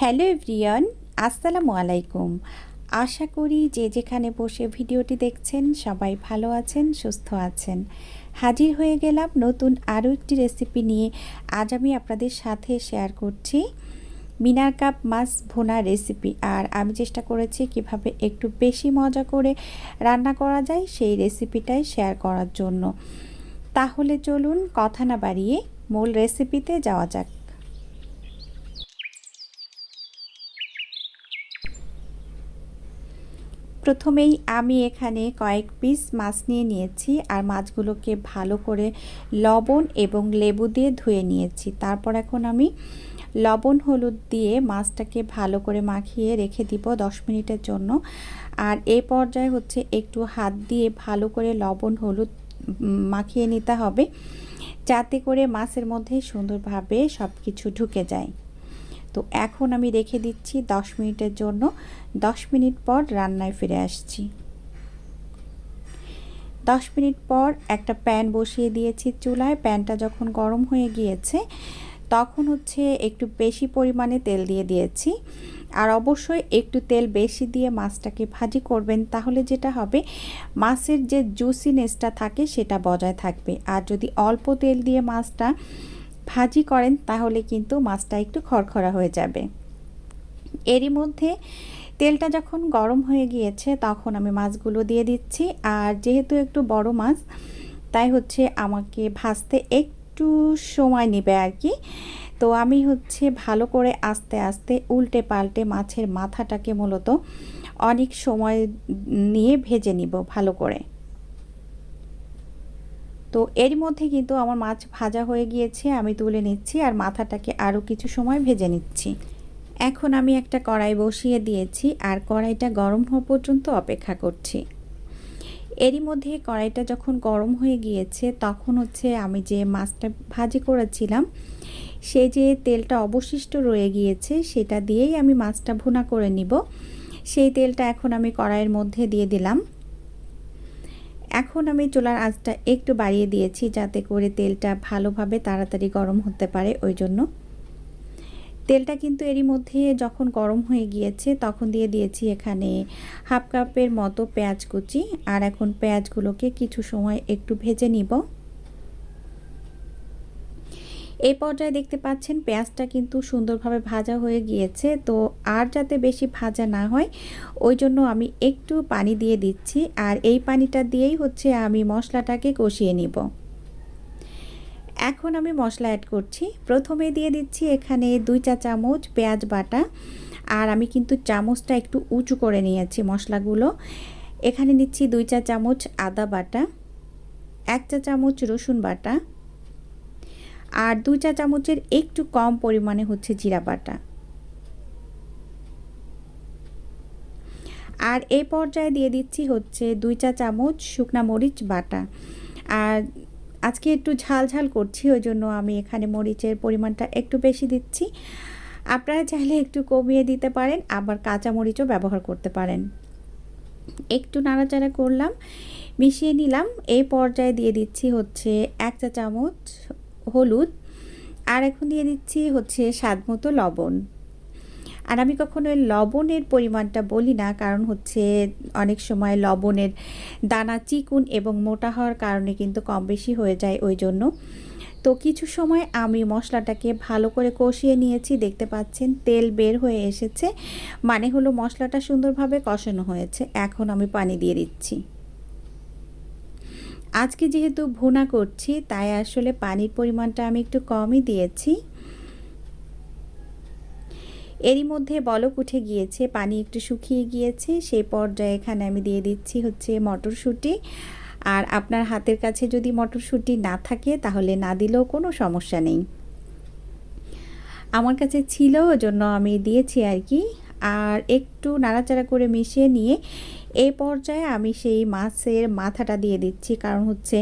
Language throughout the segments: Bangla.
হ্যালো এভরিয়ান, আসসালামু আলাইকুম। আশা করি যে যেখানে বসে ভিডিওটি দেখছেন, সবাই ভালো আছেন, সুস্থ আছেন। হাজির হয়ে গেলাম নতুন আরও একটি রেসিপি নিয়ে। আজ আমি আপনাদের সাথে শেয়ার করছি মিনার কাপ মাছ ভোনা রেসিপি। আর আমি চেষ্টা করেছি কীভাবে একটু বেশি মজা করে রান্না করা যায় সেই রেসিপিটাই শেয়ার করার জন্য। তাহলে চলুন কথা না বাড়িয়ে মূল রেসিপিতে যাওয়া যাক। প্রথমেই আমি এখানে কয়েক পিস মাছ নিয়ে নিয়েছি আর মাছগুলোকে ভালো করে লবণ এবং লেবু দিয়ে ধুয়ে নিয়েছি। তারপর এখন আমি লবণ, হলুদ দিয়ে মাছটাকে ভালো করে মাখিয়ে রেখে দিব দশ মিনিটের জন্য। আর এই পর্যায়ে হচ্ছে একটু হাত দিয়ে ভালো করে লবণ, হলুদ মাখিয়ে নিতে হবে। যাতে করে মাছের মধ্যে সুন্দরভাবে সব কিছু ঢুকে যায়। তো এখন আমি রেখে দিচ্ছি দশ মিনিটের জন্য। দশ মিনিট পর রান্নায় ফিরে আসছি। দশ মিনিট পর একটা প্যান বসিয়ে দিয়েছি চুলায়। প্যানটা যখন গরম হয়ে গিয়েছে, তখন হচ্ছে একটু বেশি পরিমাণে তেল দিয়ে দিয়েছি। আর অবশ্যই একটু তেল বেশি দিয়ে মাছটাকে ভাজি করবেন, তাহলে যেটা হবে, মাছের যে জুসিনেসটা থাকে সেটা বজায় থাকবে। আর যদি অল্প তেল দিয়ে মাছটা ভাজি করেন, তাহলে কিন্তু মাছটা একটু খড়খড়া হয়ে যাবে। এরই মধ্যে তেলটা যখন গরম হয়ে গিয়েছে, তখন আমি মাছগুলো দিয়ে দিচ্ছি। আর যেহেতু একটু বড় মাছ, তাই হচ্ছে আমাকে ভাজতে একটু সময় নেবে আর কি। তো আমি হচ্ছে ভালো করে আস্তে আস্তে উল্টে পাল্টে মাছের মাথাটাকে মূলত অনেক সময় নিয়ে ভেজে নিব ভালো করে। তো এর মধ্যে কিন্তু আমার মাছ ভাজা হয়ে গিয়েছে, আমি তুলে নিচ্ছি আর মাথাটাকে আরও কিছু সময় ভেজে নিচ্ছি। এখন আমি একটা কড়াই বসিয়ে দিয়েছি আর কড়াইটা গরম হওয়া পর্যন্ত অপেক্ষা করছি। এরই মধ্যে কড়াইটা যখন গরম হয়ে গিয়েছে, তখন হচ্ছে আমি যে মাছটা ভাজি করেছিলাম, সেই যে তেলটা অবশিষ্ট রয়ে গিয়েছে, সেটা দিয়েই আমি মাছটা ভুনা করে নিব। সেই তেলটা এখন আমি কড়াইয়ের মধ্যে দিয়ে দিলাম। এখন আমি চুলার আঁচটা একটু বাড়িয়ে দিয়েছি যাতে করে তেলটা ভালোভাবে তাড়াতাড়ি গরম হতে পারে, ওই জন্য। তেলটা কিন্তু এরই মধ্যে যখন গরম হয়ে গিয়েছে তখন দিয়ে দিয়েছি এখানে হাফ কাপের মতো পেঁয়াজ কুচি। আর এখন পেঁয়াজগুলোকে কিছু সময় একটু ভেজে নিব। এই পর্যায়ে দেখতে পাচ্ছেন পেঁয়াজটা কিন্তু সুন্দরভাবে ভাজা হয়ে গিয়েছে। তো আর যাতে বেশি ভাজা না হয়, ওই জন্য আমি একটু পানি দিয়ে দিচ্ছি। আর এই পানিটা দিয়েই হচ্ছে আমি মশলাটাকে কষিয়ে নিব। এখন আমি মশলা অ্যাড করছি। প্রথমে দিয়ে দিচ্ছি এখানে দুই চা চামচ পেঁয়াজ বাটা। আর আমি কিন্তু চামচটা একটু উঁচু করে নিয়েছি মশলাগুলো। এখানে নিচ্ছি দুই চা চামচ আদা বাটা, এক চা চামচ রসুন বাটা আর দুই চা চামচের একটু কম পরিমাণে হচ্ছে জিরা বাটা। আর এই পর্যায়ে দিয়ে দিচ্ছি হচ্ছে দুই চা চামচ শুকনা মরিচ বাটা। আর আজকে একটু ঝাল ঝাল করছি, ওই জন্য আমি এখানে মরিচের পরিমাণটা একটু বেশি দিচ্ছি। আপনারা চাইলে একটু কমিয়ে দিতে পারেন, আবার কাঁচা মরিচও ব্যবহার করতে পারেন। একটু নাড়াচাড়া করলাম, মিশিয়ে নিলাম। এই পর্যায়ে দিয়ে দিচ্ছি হচ্ছে এক চা চামচ হলুদ, আর এখন দিয়ে দিচ্ছি হচ্ছে স্বাদ মতো লবণ। আর আমি কখনো লবণের পরিমাণটা বলি না, কারণ হচ্ছে অনেক সময় লবণের দানা চিকুন এবং মোটা হওয়ার কারণে কিন্তু কম বেশি হয়ে যায় ওই জন্য। তো কিছু সময় আমি মশলাটাকে ভালো করে কষিয়ে নিয়েছি, দেখতে পাচ্ছেন তেল বের হয়ে এসেছে। মানে হলো মশলাটা সুন্দরভাবে কষানো হয়েছে। এখন আমি পানি দিয়ে দিচ্ছি। আজকে যেহেতু ভুনা করছি, তাই আসলে পানির পরিমাণটা আমি একটু কমই দিয়েছি। এরই মধ্যে বলক উঠে গিয়েছে, পানি একটু শুকিয়ে গিয়েছে, সেই পর্যায়ে এখানে আমি দিয়ে দিচ্ছি হচ্ছে মটরশুঁটি। আর আপনার হাতের কাছে যদি মটরশুঁটি না থাকে, তাহলে না দিলেও কোনো সমস্যা নেই। আমার কাছে ছিল জন্য আমি দিয়েছি আর কি। আর একটু নাড়াচাড়া করে মিশিয়ে নিয়ে এই পর্যায়ে আমি সেই মাছের মাথাটা দিয়ে দিচ্ছি। কারণ হচ্ছে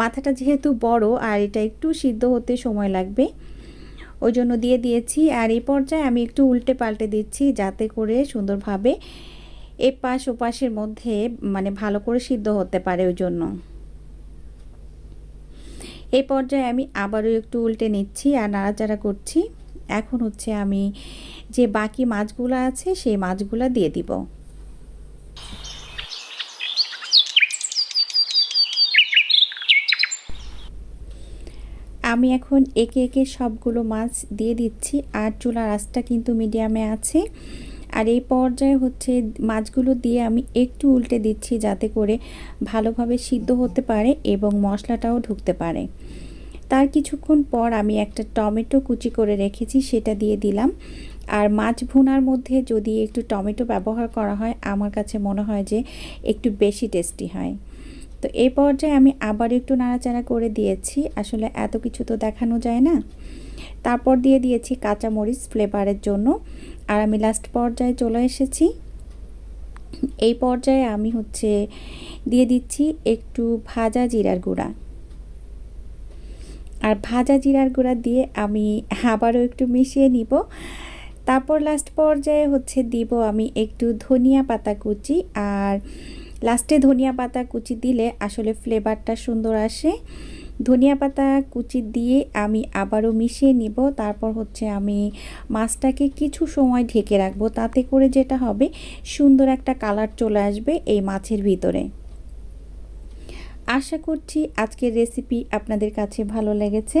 মাথাটা যেহেতু বড় আর এটা একটু সিদ্ধ হতে সময় লাগবে ওই জন্য দিয়ে দিয়েছি। আর এই পর্যায়ে আমি একটু উল্টে পাল্টে দিচ্ছি যাতে করে সুন্দরভাবে এপাশ ওপাশের মধ্যে মানে ভালো করে সিদ্ধ হতে পারে ওই জন্য এই পর্যায়ে আমি আবারও একটু উল্টে নিচ্ছি আর নাড়াচাড়া করছি। এখন হচ্ছে আমি যে বাকি মাছগুলো আছে সেই মাছগুলো দিয়ে দিব। আমি এখন একে একে সবগুলো মাছ দিয়ে দিচ্ছি, আর চুলার আঁচটা কিন্তু মিডিয়ামে আছে। আর এই পর্যায়ে হচ্ছে মাছগুলো দিয়ে আমি একটু উল্টে দিচ্ছি যাতে করে ভালোভাবে সিদ্ধ হতে পারে এবং মশলাটাও ঢুকতে পারে। তার কিছুক্ষণ পর আমি একটা টমেটো কুচি করে রেখেছি, সেটা দিয়ে দিলাম। আর মাছ ভুনার মধ্যে যদি একটু টমেটো ব্যবহার করা হয়, আমার কাছে মনে হয় যে একটু বেশি টেস্টি হয়। তো এই পর্যায়ে আমি আবার একটু নাড়াচাড়া করে দিয়েছি। আসলে এত কিছু তো দেখানো যায় না। তারপর দিয়ে দিয়েছি কাঁচামরিচ ফ্লেভারের জন্য। আর আমি লাস্ট পর্যায়ে চলে এসেছি। এই পর্যায়ে আমি হচ্ছে দিয়ে দিচ্ছি একটু ভাজা জিরার গুঁড়া। আর ভাজা জিরার গুঁড়া দিয়ে আমি আবারও একটু মিশিয়ে নিব। তারপর লাস্ট পর্যায়ে হচ্ছে দিব আমি একটু ধনিয়া পাতা কুচি। আর লাস্টে ধনিয়া পাতা কুচি দিলে আসলে ফ্লেভারটা সুন্দর আসে। ধনিয়া পাতা কুচি দিয়ে আমি আবারও মিশিয়ে নিব। তারপর হচ্ছে আমি মাছটাকে কিছু সময় ঢেকে রাখব। তাতে করে যেটা হবে, সুন্দর একটা কালার চলে আসবে এই মাছের ভিতরে। আশা করছি আজকের রেসিপি আপনাদের কাছে ভালো লেগেছে।